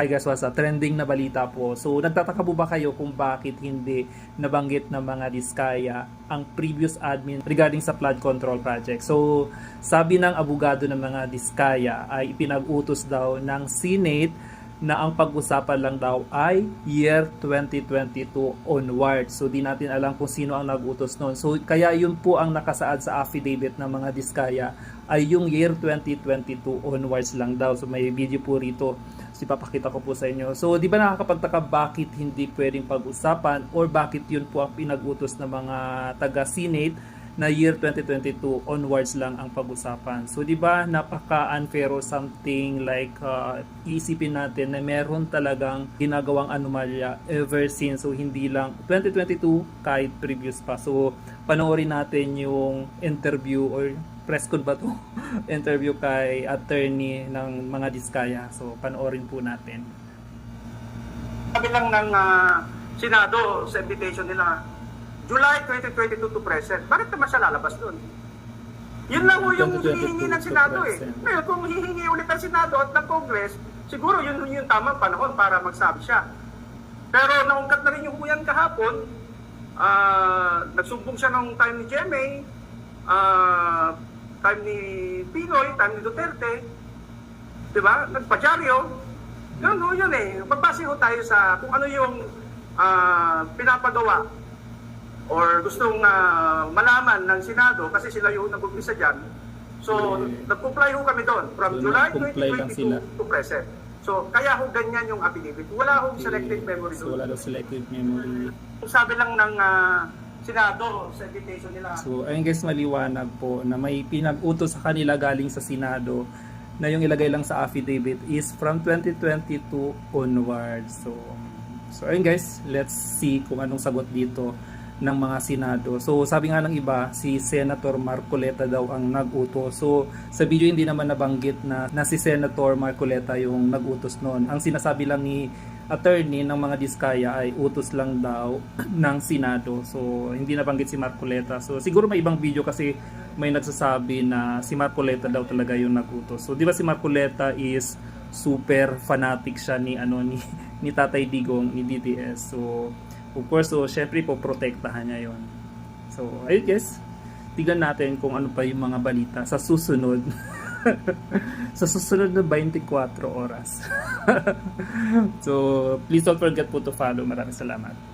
hi guys, what's up? Trending na balita po. So, nagtataka po ba kayo kung bakit hindi nabanggit ng mga Diskaya ang previous admin regarding sa flood control project? So, sabi ng abogado ng mga Diskaya ay ipinag-utos daw ng Senate na ang pag-usapan lang daw ay year 2022 onward. So di natin alam kung sino ang nag-utos noon. So kaya yun po ang nakasaad sa affidavit ng mga Diskaya ay yung year 2022 onwards lang daw. So may video po rito. So ipapakita ko po sa inyo. So di ba nakakapagtaka bakit hindi pwedeng pag-usapan or bakit yun po ang pinag-utos ng mga taga-Senate na year 2022 onwards lang ang pag-usapan. So 'di ba napaka-unfair or something like uh, iisipin natin na meron talagang ginagawang anomalya ever since so hindi lang 2022 kahit previous pa. So panoorin natin yung interview or press con ba to? interview kay attorney ng mga Diskaya. So panoorin po natin. Sabi lang ng ah, Senado sa invitation nila, July 2022 to present. Bakit naman siya lalabas doon? Yun lang ho yung 2022 hihingi ng Senado eh. Ngayon, kung hihingi ulit ng Senado at ng Congress, siguro yun yung tamang panahon para magsabi siya. Pero naungkat na rin yung huyan kahapon, ah, nagsumbong siya ng time ni GMA, ah, time ni Pinoy, time ni Duterte, di ba? Nagpadyaryo. Yun, ho, yun eh. Magbase ho tayo sa kung ano yung ah, pinapagawa or gustong ah, malaman ng Senado kasi sila yung nag-umpisa dyan. So, Okay. nag-comply ho kami doon from So, July nag-comply lang sila. 2022 to present. So, kaya ho ganyan yung affidavit. Wala hong selected memory So wala daw selected memory. Sabi lang ng ah, Senado sa invitation nila. So, ayun guys, maliwanag po na may pinag-utos sa kanila galing sa Senado na yung ilagay lang sa affidavit is from 2022 onward. So, so ayun guys, let's see kung anong sagot dito ng mga Senado. So, sabi nga ng iba, si Senator Marcoleta daw ang nag-utos. So, sa video hindi naman nabanggit na, na si Senator Marcoleta yung nag-utos noon. Ang sinasabi lang ni attorney ng mga diskaya ay utos lang daw ng Senado. So, hindi nabanggit si Marcoleta. So, siguro may ibang video kasi may nagsasabi na si Marcoleta daw talaga yung nagutos. So, di ba si Marcoleta is super fanatic siya ni ano ni ni Tatay Digong ni DTS. So, of course, so syempre po protektahan niya 'yon. So, ayun guys. Tignan natin kung ano pa yung mga balita sa susunod. sa susunod na 24 oras. so, please don't forget po to follow. Maraming salamat.